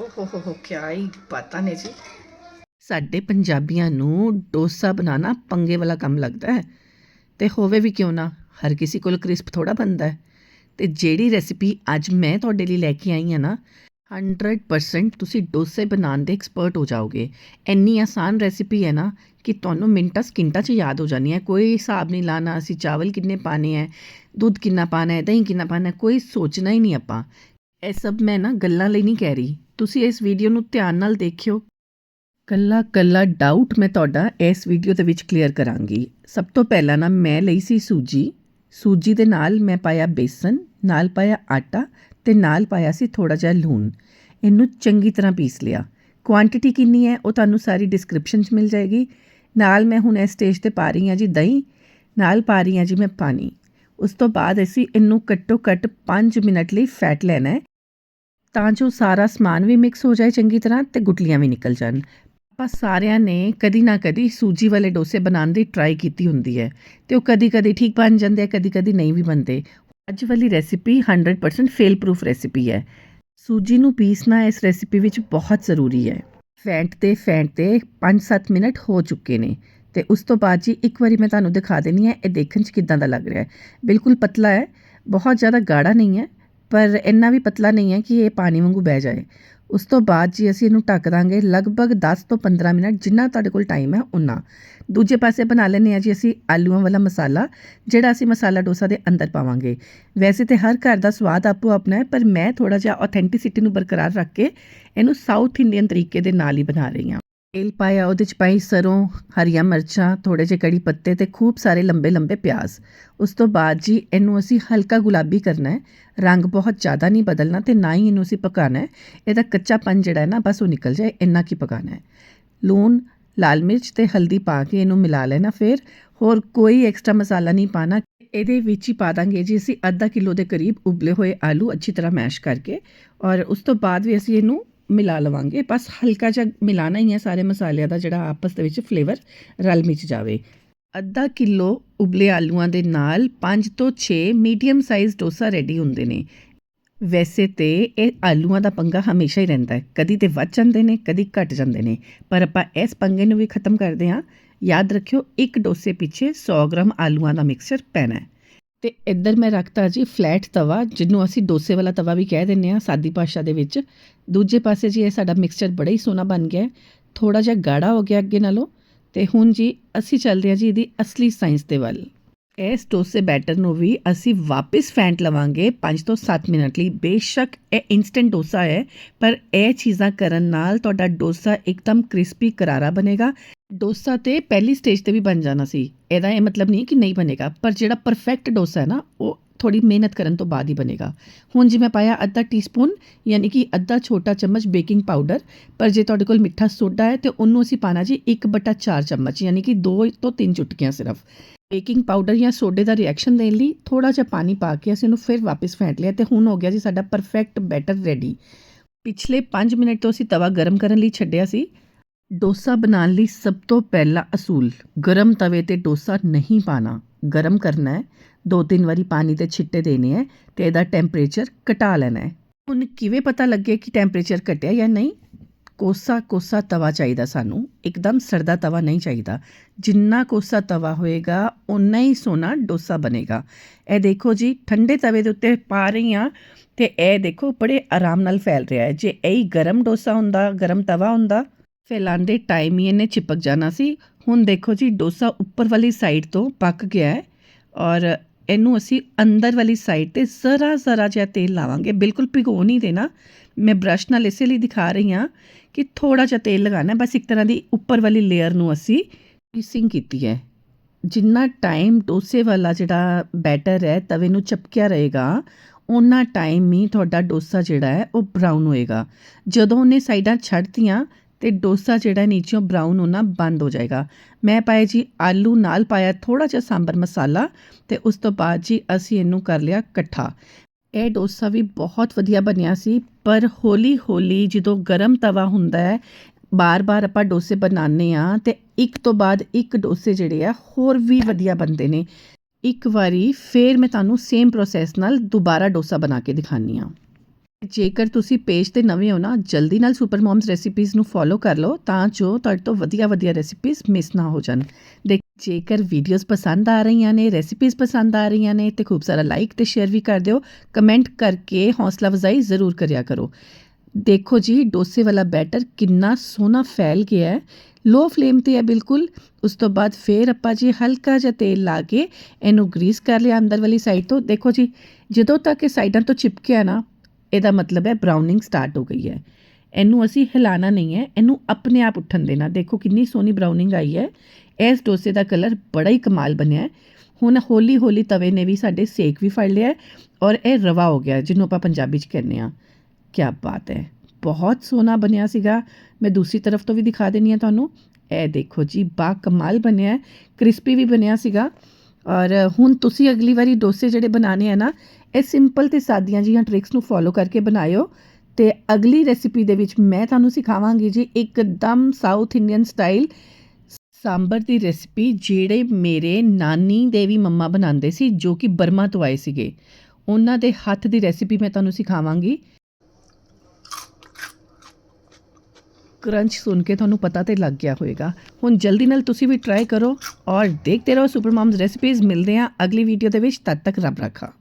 ਓਹ ਹੋ ਹੀ ਬਾਤਾਂ ਨੇ ਜੀ। ਸਾਡੇ ਪੰਜਾਬੀਆਂ ਨੂੰ ਡੋਸਾ ਬਣਾਉਣਾ ਪੰਗੇ ਵਾਲਾ ਕੰਮ ਲੱਗਦਾ ਹੈ। ਤੇ ਹੋਵੇ ਵੀ ਕਿਉਂ ਨਾ, ਹਰ ਕਿਸੇ ਕੋਲ ਕ੍ਰਿਸਪ ਥੋੜਾ ਬਣਦਾ ਹੈ। ਤੇ ਜਿਹੜੀ ਰੈਸਿਪੀ ਅੱਜ ਮੈਂ ਤੁਹਾਡੇ ਲਈ ਲੈ ਕੇ ਆਈ ਹਾਂ ਨਾ 100% ਤੁਸੀਂ ਡੋਸੇ ਬਣਾਉਣ ਦੇ ਐਕਸਪਰਟ ਹੋ ਜਾਓਗੇ। ਇੰਨੀ ਆਸਾਨ ਰੈਸਿਪੀ ਹੈ ਨਾ ਕਿ ਤੁਹਾਨੂੰ ਮਿੰਟਾਂ ਸਕਿੰਟਾਂ 'ਚ ਯਾਦ ਹੋ ਜਾਣੀ ਹੈ। ਕੋਈ ਹਿਸਾਬ ਨਹੀਂ ਲਾਣਾ ਅਸੀਂ ਚਾਵਲ ਕਿੰਨੇ ਪਾਣੇ ਹੈ, ਦੁੱਧ ਕਿੰਨਾ ਪਾਣਾ ਹੈ, ਦਹੀਂ ਕਿੰਨਾ ਪਾਣਾ ਹੈ, ਕੋਈ ਸੋਚਣਾ ਹੀ ਨਹੀਂ ਆਪਾਂ। ਇਹ ਸਭ ਮੈਂ ਨਾ ਗੱਲਾਂ ਲਈ ਨਹੀਂ ਕਹਿ ਰਹੀ। ਤੁਸੀਂ ਇਸ ਵੀਡੀਓ ਨੂੰ ਧਿਆਨ ਨਾਲ ਦੇਖਿਓ। ਕੱਲਾ ਕੱਲਾ ਡਾਊਟ ਮੈਂ ਤੁਹਾਡਾ ਇਸ ਵੀਡੀਓ ਦੇ ਵਿੱਚ ਕਲੀਅਰ ਕਰਾਂਗੀ। ਸਭ ਤੋਂ ਪਹਿਲਾਂ ਨਾ ਮੈਂ ਲਈ ਸੀ ਸੂਜੀ। ਸੂਜੀ ਦੇ ਨਾਲ ਮੈਂ ਪਾਇਆ ਬੇਸਨ, ਨਾਲ ਪਾਇਆ ਆਟਾ ਤੇ ਨਾਲ ਪਾਇਆ ਸੀ ਥੋੜਾ ਜਿਹਾ ਲੂਣ। ਇਹਨੂੰ ਚੰਗੀ ਤਰ੍ਹਾਂ ਪੀਸ ਲਿਆ। ਕੁਆਂਟੀਟੀ ਕਿੰਨੀ ਹੈ ਉਹ ਤੁਹਾਨੂੰ ਸਾਰੀ ਡਿਸਕ੍ਰਿਪਸ਼ਨ 'ਚ ਮਿਲ ਜਾਏਗੀ। ਨਾਲ ਮੈਂ ਹੁਣ ਇਸ ਸਟੇਜ ਤੇ ਪਾ ਰਹੀ ਹਾਂ ਜੀ ਦਹੀਂ। ਨਾਲ ਪਾ ਰਹੀ ਹਾਂ ਜੀ ਮੈਂ ਪਾਣੀ। ਉਸ ਤੋਂ ਬਾਅਦ ਅਸੀਂ ਇਹਨੂੰ ਘੱਟੋ ਘੱਟ 5 ਮਿੰਟ ਲਈ ਫੈਟ ਲੈਣਾ ਹੈ। ਤਾਂ ਜੋ ਸਾਰਾ ਸਮਾਨ ਵੀ ਮਿਕਸ ਹੋ ਜਾਏ ਚੰਗੀ ਤਰ੍ਹਾਂ ਤੇ ਗੁਟਲੀਆਂ ਵੀ ਨਿਕਲ ਜਾਣ। ਆਪਾਂ ਸਾਰਿਆਂ ਨੇ ਕਦੀ ਨਾ ਕਦੀ ਸੂਜੀ ਵਾਲੇ ਡੋਸੇ ਬਣਾਉਣ ਦੀ ਟਰਾਈ ਕੀਤੀ ਹੁੰਦੀ ਹੈ ਤੇ ਉਹ ਕਦੀ ਕਦੀ ਠੀਕ ਬਣ ਜਾਂਦੇ ਆ ਕਦੀ ਕਦੀ ਨਹੀਂ ਵੀ ਬਣਦੇ। ਅੱਜ ਵਾਲੀ ਰੈਸਿਪੀ 100% ਫੇਲ ਪ੍ਰੂਫ ਰੈਸਿਪੀ ਹੈ। ਸੂਜੀ ਨੂੰ ਪੀਸਣਾ ਇਸ ਰੈਸਿਪੀ ਵਿੱਚ ਬਹੁਤ ਜ਼ਰੂਰੀ ਹੈ। ਫੈਂਟ ਤੇ ਫੈਂਟ ਤੇ 5-7 ਮਿੰਟ ਹੋ ਚੁੱਕੇ ਨੇ ਤੇ ਉਸ ਤੋਂ ਬਾਅਦ ਜੀ ਇੱਕ ਵਾਰੀ ਮੈਂ ਤੁਹਾਨੂੰ ਦਿਖਾ ਦੇਣੀ ਹੈ, ਇਹ ਦੇਖਣ 'ਚ ਕਿਦਾਂ ਦਾ ਲੱਗ ਰਿਹਾ ਹੈ। ਬਿਲਕੁਲ ਪਤਲਾ ਹੈ, ਬਹੁਤ ਜ਼ਿਆਦਾ ਗਾੜਾ ਨਹੀਂ ਹੈ ਪਰ ਇੰਨਾ ਵੀ ਪਤਲਾ ਨਹੀਂ ਹੈ ਕਿ ਇਹ ਪਾਣੀ ਵਾਂਗੂ ਬਹਿ ਜਾਏ। ਉਸ ਤੋਂ ਬਾਅਦ ਜੀ ਅਸੀਂ ਇਹਨੂੰ ਢੱਕ ਦਾਂਗੇ। ਲਗਭਗ 10 ਤੋਂ 15 ਮਿੰਟ ਜਿੰਨਾ ਤੁਹਾਡੇ ਕੋਲ ਟਾਈਮ ਹੈ ਉਨਾ ਦੂਜੇ ਪਾਸੇ ਬਣਾ ਲੈਂਦੇ ਹਾਂ ਜੀ ਅਸੀਂ ਆਲੂਆਂ ਵਾਲਾ ਮਸਾਲਾ, ਜਿਹੜਾ ਅਸੀਂ ਮਸਾਲਾ ਡੋਸਾ ਦੇ ਅੰਦਰ ਪਾਵਾਂਗੇ। ਵੈਸੇ ਤੇ ਹਰ ਘਰ ਦਾ ਸਵਾਦ ਆਪੋ ਆਪਣਾ ਹੈ, ਪਰ ਮੈਂ ਥੋੜਾ ਜਿਹਾ ਆਥੈਂਟਿਸਿਟੀ ਨੂੰ ਬਰਕਰਾਰ ਰੱਖ ਕੇ ਇਹਨੂੰ ਸਾਊਥ ਇੰਡੀਅਨ ਤਰੀਕੇ ਦੇ ਨਾਲ ਹੀ ਬਣਾ ਰਹੀ ਹਾਂ। ਤੇਲ ਪਾਇਆ ਉਹਦੇ ਚ ਪਾਈ ਸਰੋਂ ਹਰੀਆਂ ਮਿਰਚਾਂ ਥੋੜ੍ਹੇ ਜਿਹੇ ਕੜੀ ਪੱਤੇ ਅਤੇ ਖੂਬ ਸਾਰੇ ਲੰਬੇ ਲੰਬੇ ਪਿਆਜ਼ ਉਸ ਤੋਂ ਬਾਅਦ ਜੀ ਇਹਨੂੰ ਅਸੀਂ ਹਲਕਾ ਗੁਲਾਬੀ ਕਰਨਾ ਹੈ ਰੰਗ ਬਹੁਤ ਜ਼ਿਆਦਾ ਨਹੀਂ ਬਦਲਣਾ ਅਤੇ ਨਾ ਹੀ ਇਹਨੂੰ ਅਸੀਂ ਪਕਾਉਣਾ ਹੈ ਇਹਦਾ ਕੱਚਾਪਨ ਜਿਹੜਾ ਹੈ ਨਾ ਬਸ ਉਹ ਨਿਕਲ ਜਾਏ ਇੰਨਾ ਕੀ ਪਕਾਉਣਾ ਹੈ ਲੂਣ ਲਾਲ ਮਿਰਚ ਤੇ ਹਲਦੀ ਪਾ ਕੇ ਇਹਨੂੰ ਮਿਲਾ ਲੈਣਾ ਫਿਰ ਹੋਰ ਕੋਈ ਐਕਸਟਰਾ ਮਸਾਲਾ ਨਹੀਂ ਪਾਣਾ ਇਹਦੇ ਵਿੱਚ ਹੀ ਪਾ ਦਾਂਗੇ ਜੀ ਅਸੀਂ ਅੱਧਾ ਕਿਲੋ ਦੇ ਕਰੀਬ ਉਬਲੇ ਹੋਏ ਆਲੂ ਅੱਛੀ ਤਰ੍ਹਾਂ ਮੈਸ਼ ਕਰਕੇ ਔਰ ਉਸ ਤੋਂ ਬਾਅਦ ਵੀ ਅਸੀਂ ਇਹਨੂੰ ਮਿਲਾ ਲਵਾਂਗੇ। ਬਸ ਹਲਕਾ ਜਿਹਾ ਮਿਲਾਣਾ ਹੀ ਹੈ ਸਾਰੇ ਮਸਾਲਿਆਂ ਦਾ ਜਿਹੜਾ ਆਪਸ ਦੇ ਵਿੱਚ ਫਲੇਵਰ ਰਲ ਮਿਚ ਜਾਵੇ। ਅੱਧਾ ਕਿਲੋ ਉਬਲੇ ਆਲੂਆਂ ਦੇ ਨਾਲ 5 ਤੋਂ 6 ਮੀਡੀਅਮ ਸਾਈਜ਼ ਡੋਸਾ ਰੈਡੀ ਹੁੰਦੇ ਨੇ। ਵੈਸੇ ਤੇ ਇਹ ਆਲੂਆਂ ਦਾ ਪੰਗਾ ਹਮੇਸ਼ਾ ਹੀ ਰਹਿੰਦਾ ਹੈ। ਕਦੀ ਤੇ ਵੱਧ ਜਾਂਦੇ ਨੇ, ਕਦੀ ਘਟ ਜਾਂਦੇ ਨੇ। ਪਰ ਆਪਾਂ ਇਸ ਪੰਗੇ ਨੂੰ ਵੀ ਖਤਮ ਕਰਦੇ ਹਾਂ। ਯਾਦ ਰੱਖਿਓ, ਇੱਕ ਡੋਸੇ ਪਿੱਛੇ 100 ਗ੍ਰਾਮ ਆਲੂਆਂ ਦਾ ਮਿਕਸਚਰ ਪੈਣਾ ਹੈ। ਤੇ ਇੱਧਰ ਮੈਂ ਰੱਖਤਾ ਜੀ ਫਲੈਟ ਤਵਾ, ਜਿਹਨੂੰ ਅਸੀਂ ਡੋਸੇ ਵਾਲਾ ਤਵਾ ਵੀ ਕਹਿ ਦਿੰਨੇ ਆ ਸਾਦੀ ਭਾਸ਼ਾ ਦੇ ਵਿੱਚ। ਦੂਜੇ ਪਾਸੇ ਜੀ ਇਹ ਸਾਡਾ ਮਿਕਸਚਰ ਬੜਾ ਹੀ ਸੋਹਣਾ ਬਣ ਗਿਆ ਥੋੜਾ ਜਿਹਾ ਗਾੜਾ ਹੋ ਗਿਆ ਅੱਗੇ ਨਾਲੋਂ ਤੇ ਹੁਣ ਜੀ ਅਸੀਂ ਚੱਲਦੇ ਹਾਂ ਜੀ ਇਹਦੀ ਅਸਲੀ ਸਾਇੰਸ ਦੇ ਵੱਲ। ਇਸ ਡੋਸੇ ਬੈਟਰ ਨੂੰ ਵੀ ਅਸੀਂ ਵਾਪਸ ਫੈਂਟ ਲਵਾਂਗੇ 5 ਤੋਂ 7 ਮਿੰਟ ਲਈ। ਬੇਸ਼ੱਕ ਇਹ ਇਨਸਟੈਂਟ ਡੋਸਾ ਹੈ, ਪਰ ਇਹ ਚੀਜ਼ਾਂ ਕਰਨ ਨਾਲ ਤੁਹਾਡਾ ਡੋਸਾ ਇੱਕਦਮ ਕ੍ਰਿਸਪੀ ਕਰਾਰਾ ਬਣੇਗਾ। ਡੋਸਾ ਤੇ ਪਹਿਲੀ ਸਟੇਜ ਤੇ ਵੀ ਬਣ ਜਾਣਾ ਸੀ ਇਹਦਾ ਇਹ ਮਤਲਬ ਨਹੀਂ ਕਿ ਨਹੀਂ ਬਣੇਗਾ ਪਰ ਜਿਹੜਾ ਪਰਫੈਕਟ ਡੋਸਾ ਹੈ ਨਾ ਉਹ ਥੋੜੀ ਮਿਹਨਤ ਕਰਨ ਤੋਂ ਬਾਅਦ ਹੀ ਬਣੇਗਾ ਹੁਣ ਜੀ ਮੈਂ ਪਾਇਆ ਅੱਧਾ ਟੀਸਪੂਨ ਯਾਨੀ ਕਿ ਅੱਧਾ ਛੋਟਾ ਚਮਚ ਬੇਕਿੰਗ ਪਾਊਡਰ ਪਰ ਜੇ ਤੁਹਾਡੇ ਕੋਲ ਮਿੱਠਾ ਸੋਡਾ ਹੈ ਤੇ ਉਹਨੂੰ ਅਸੀਂ ਪਾਣਾ ਜੀ 1/4 ਚਮਚ ਯਾਨੀ ਕਿ 2 ਤੋਂ 3 ਚੁਟਕੀਆਂ ਸਿਰਫ ਬੇਕਿੰਗ ਪਾਊਡਰ ਜਾਂ ਸੋਡੇ ਦਾ ਰਿਐਕਸ਼ਨ ਦੇਣ ਲਈ ਥੋੜਾ ਜਿਹਾ ਪਾਣੀ ਪਾ ਕੇ ਅਸੀਂ ਇਹਨੂੰ ਫਿਰ ਵਾਪਸ ਫੈਂਟ ਲਿਆ ਤੇ ਹੁਣ ਹੋ ਗਿਆ ਜੀ ਸਾਡਾ ਪਰਫੈਕਟ ਬੈਟਰ ਰੈਡੀ ਪਿਛਲੇ 5 ਮਿੰਟ ਤੋਂ ਅਸੀਂ ਤਵਾ ਗਰਮ ਕਰਨ ਲਈ ਛੱਡਿਆ ਸੀ ਡੋਸਾ ਬਣਾਉਣ ਲਈ ਸਭ ਤੋਂ ਪਹਿਲਾ ਅਸੂਲ, ਗਰਮ ਤਵੇ ਤੇ ਡੋਸਾ ਨਹੀਂ ਪਾਉਣਾ। ਗਰਮ ਕਰਨਾ ਹੈ ਦੋ ਤਿੰਨ ਵਾਰੀ ਪਾਣੀ ਦੇ ਛਿੱਟੇ ਦੇਣੇ ਹੈ ਅਤੇ ਇਹਦਾ ਟੈਂਪਰੇਚਰ ਘਟਾ ਲੈਣਾ ਹੈ। ਹੁਣ ਕਿਵੇਂ ਪਤਾ ਲੱਗੇ ਕਿ ਟੈਂਪਰੇਚਰ ਘਟਿਆ ਜਾਂ ਨਹੀਂ? ਕੋਸਾ ਕੋਸਾ ਤਵਾ ਚਾਹੀਦਾ ਸਾਨੂੰ। ਇੱਕਦਮ ਸਰਦਾ ਤਵਾ ਨਹੀਂ ਚਾਹੀਦਾ। ਜਿੰਨਾ ਕੋਸਾ ਤਵਾ ਹੋਏਗਾ ਉਨਾ ਹੀ ਸੋਨਾ ਡੋਸਾ ਬਣੇਗਾ। ਇਹ ਦੇਖੋ ਜੀ, ਠੰਡੇ ਤਵੇ ਦੇ ਉੱਤੇ ਪਾ ਰਹੀ ਹਾਂ ਤੇ ਇਹ ਦੇਖੋ ਬੜੇ ਆਰਾਮ ਨਾਲ ਫੈਲ ਰਿਹਾ ਹੈ। ਜੇ ਇਹੀ ਗਰਮ ਡੋਸਾ ਹੁੰਦਾ, ਗਰਮ ਤਵਾ ਹੁੰਦਾ ਫੈਲਾਉਂਦੇ ਟਾਈਮ ਹੀ ਇਹਨੇ ਚਿਪਕ ਜਾਣਾ ਸੀ। ਹੁਣ ਦੇਖੋ ਜੀ, ਡੋਸਾ ਉੱਪਰ ਵਾਲੀ ਸਾਈਡ ਤੋਂ ਪੱਕ ਗਿਆ ਹੈ ਔਰ ਇਹਨੂੰ ਅਸੀਂ ਅੰਦਰ ਵਾਲੀ ਸਾਈਡ ਤੇ ਜ਼ਰਾ ਜ਼ਰਾ ਜਿਹਾ ਤੇਲ ਲਾਵਾਂਗੇ। ਬਿਲਕੁਲ ਭਿਗੋ ਨਹੀਂ ਦੇਣਾ। ਮੈਂ ਬ੍ਰਸ਼ ਨਾਲ ਇਸੇ ਲਈ ਦਿਖਾ ਰਹੀ ਹਾਂ ਕਿ ਥੋੜਾ ਜਿਹਾ ਤੇਲ ਲਗਾਣਾ ਬਸ ਇੱਕ ਤਰ੍ਹਾਂ ਦੀ ਉੱਪਰ ਵਾਲੀ ਲੇਅਰ ਨੂੰ ਅਸੀਂ ਪੀਸਿੰਗ ਕੀਤੀ ਹੈ। ਜਿੰਨਾ ਟਾਈਮ ਡੋਸੇ ਵਾਲਾ ਜਿਹੜਾ ਬੈਟਰ ਹੈ, ਤਵੇ ਨੂੰ ਚਪਕਿਆ ਰਹੇਗਾ ਉਨਾ ਟਾਈਮ ਹੀ ਤੁਹਾਡਾ ਡੋਸਾ ਜਿਹੜਾ ਹੈ, ਉਹ ਬਰਾਊਨ ਹੋਏਗਾ। ਜਦੋਂ ਉਹਨੇ ਸਾਈਡਾਂ ਛੱਡਤੀਆਂ ਅਤੇ ਡੋਸਾ ਜਿਹੜਾ ਨੀਚੋਂ ਬਰਾਊਨ ਹੋਣਾ ਬੰਦ ਹੋ ਜਾਏਗਾ। ਮੈਂ ਪਾਇਆ ਜੀ ਆਲੂ ਨਾਲ ਪਾਇਆ ਥੋੜ੍ਹਾ ਜਿਹਾ ਸਾਂਬਰ ਮਸਾਲਾ ਅਤੇ ਉਸ ਤੋਂ ਬਾਅਦ ਜੀ ਅਸੀਂ ਇਹਨੂੰ ਕਰ ਲਿਆ ਇਕੱਠਾ। ਇਹ ਡੋਸਾ ਵੀ ਬਹੁਤ ਵਧੀਆ ਬਣਿਆ ਸੀ, ਪਰ ਹੌਲੀ ਹੌਲੀ ਜਦੋਂ ਗਰਮ ਤਵਾ ਹੁੰਦਾ ਹੈ, ਬਾਰ-ਬਾਰ ਆਪਾਂ ਡੋਸੇ ਬਣਾਉਂਦੇ ਆ ਤੇ ਇੱਕ ਤੋਂ ਬਾਅਦ ਇੱਕ ਡੋਸੇ ਜਿਹੜੇ ਆ ਹੋਰ ਵੀ ਵਧੀਆ ਬਣਦੇ ਨੇ। ਇੱਕ ਵਾਰੀ ਫੇਰ ਮੈਂ ਤੁਹਾਨੂੰ ਸੇਮ ਪ੍ਰੋਸੈਸ ਨਾਲ ਦੁਬਾਰਾ ਡੋਸਾ ਬਣਾ ਕੇ ਦਿਖਾਨੀ ਆ ਜੇਕਰ ਤੁਸੀਂ ਪੇਜ ਤੇ ਨਵੇਂ ਹੋ ਨਾ, ਜਲਦੀ ਨਾਲ ਸੁਪਰ ਮੌਮਸ ਰੈਸਿਪੀਜ਼ ਨੂੰ ਫੋਲੋ ਕਰ ਲਓ, ਤਾਂ ਜੋ ਤੁਹਾਡੇ ਤੋਂ ਵਧੀਆ ਵਧੀਆ ਰੈਸਿਪੀਜ਼ ਮਿਸ ਨਾ ਹੋ ਜਾਣ। ਦੇਖ, ਜੇਕਰ ਵੀਡੀਓਜ਼ ਪਸੰਦ ਆ ਰਹੀਆਂ ਨੇ ਰੈਸਿਪੀਜ਼ ਪਸੰਦ ਆ ਰਹੀਆਂ ਨੇ, ਤੇ ਖੂਬ ਸਾਰਾ ਲਾਈਕ ਤੇ ਸ਼ੇਅਰ ਵੀ ਕਰ ਦਿਓ ਕਮੈਂਟ ਕਰਕੇ ਹੌਸਲਾ ਅਫਜ਼ਾਈ ਜ਼ਰੂਰ ਕਰਿਆ ਕਰੋ। ਦੇਖੋ ਜੀ, ਡੋਸੇ ਵਾਲਾ ਬੈਟਰ ਕਿੰਨਾ ਸੋਹਣਾ ਫੈਲ ਗਿਆ ਹੈ। ਲੋ ਫਲੇਮ ਤੇ ਹੈ ਬਿਲਕੁਲ। ਉਸ ਤੋਂ ਬਾਅਦ ਫੇਰ ਆਪਾਂ ਜੀ ਹਲਕਾ ਜਿਹਾ ਤੇਲ ਲਾ ਕੇ ਇਹਨੂੰ ਗਰੀਸ ਕਰ ਲਿਆ ਅੰਦਰ ਵਾਲੀ ਸਾਈਡ ਤੋਂ। ਦੇਖੋ ਜੀ, ਜਦੋਂ ਤੱਕ ਇਹ ਸਾਈਡਾਂ ਤੋਂ ਚਿਪਕਿਆ ਨਾ ਇਹਦਾ ਮਤਲਬ ਹੈ ਬਰਾਊਨਿੰਗ ਸਟਾਰਟ ਹੋ ਗਈ ਹੈ। ਇਹਨੂੰ ਅਸੀਂ ਹਿਲਾਣਾ ਨਹੀਂ ਹੈ, ਇਹਨੂੰ ਆਪਣੇ ਆਪ ਉੱਠਣ ਦੇਣਾ। ਦੇਖੋ ਕਿੰਨੀ ਸੋਹਣੀ ਬਰਾਊਨਿੰਗ ਆਈ ਹੈ। ਇਸ ਡੋਸੇ ਦਾ ਕਲਰ ਬੜਾ ਹੀ ਕਮਾਲ ਬਣਿਆ ਹੁਣ ਹੌਲੀ ਹੌਲੀ ਤਵੇ ਨੇ ਵੀ ਸਾਡੇ ਸੇਕ ਵੀ ਫੜ ਲਿਆ ਔਰ ਇਹ ਰਵਾ ਹੋ ਗਿਆ ਜਿਹਨੂੰ ਆਪਾਂ ਪੰਜਾਬੀ ਚ ਕਹਿੰਦੇ ਆ ਕੀ ਬਾਤ ਹੈ, ਬਹੁਤ ਸੋਹਣਾ ਬਣਿਆ ਸੀਗਾ। ਮੈਂ ਦੂਸਰੀ ਤਰਫ ਤੋਂ ਵੀ ਦਿਖਾ ਦੇਣੀ ਆ ਤੁਹਾਨੂੰ। ਇਹ ਦੇਖੋ ਜੀ, ਬਾ ਕਮਾਲ ਬਣਿਆ ਕ੍ਰਿਸਪੀ ਵੀ ਬਣਿਆ ਸੀਗਾ। ਔਰ ਹੁਣ ਤੁਸੀਂ ਅਗਲੀ ਵਾਰੀ ਡੋਸੇ ਜਿਹੜੇ ਬਣਾਣੇ ਆ ਨਾ, ਇਹ ਸਿੰਪਲ ਤੇ ਸਾਦੀਆਂ ਜੀਆਂ ਟ੍ਰਿਕਸ ਨੂੰ ਫੋਲੋ ਕਰਕੇ ਬਣਾਇਓ ਤੇ ਅਗਲੀ ਰੈਸਿਪੀ ਦੇ ਵਿੱਚ ਮੈਂ ਤੁਹਾਨੂੰ ਸਿਖਾਵਾਂਗੀ ਜੀ ਇੱਕਦਮ ਸਾਊਥ ਇੰਡੀਅਨ ਸਟਾਈਲ ਸਾਂਬਰ ਦੀ ਰੈਸਿਪੀ ਜਿਹੜੇ ਮੇਰੇ ਨਾਨੀ ਦੇ ਵੀ ਮੰਮਾ ਬਣਾਉਂਦੇ ਸੀ, ਜੋ ਕਿ ਬਰਮਾ ਤੋਂ ਆਏ ਸੀਗੇ। ਉਹਨਾਂ ਦੇ ਹੱਥ ਦੀ ਰੈਸਿਪੀ ਮੈਂ ਤੁਹਾਨੂੰ ਸਿਖਾਵਾਂਗੀ। ਕਰੰਚ ਸੁਣ ਕੇ ਤੁਹਾਨੂੰ ਪਤਾ ਤੇ ਲੱਗ ਗਿਆ ਹੋਵੇਗਾ। ਹੁਣ ਜਲਦੀ ਨਾਲ ਤੁਸੀਂ ਵੀ ਟਰਾਈ ਕਰੋ ਔਰ ਦੇਖਦੇ ਰਹੋ ਸੁਪਰ ਮਮਸ ਰੈਸਿਪੀਜ਼ ਮਿਲਦੇ ਆ ਅਗਲੀ ਵੀਡੀਓ ਦੇ ਵਿੱਚ। ਤਦ ਤੱਕ ਰੱਬ ਰੱਖਾ।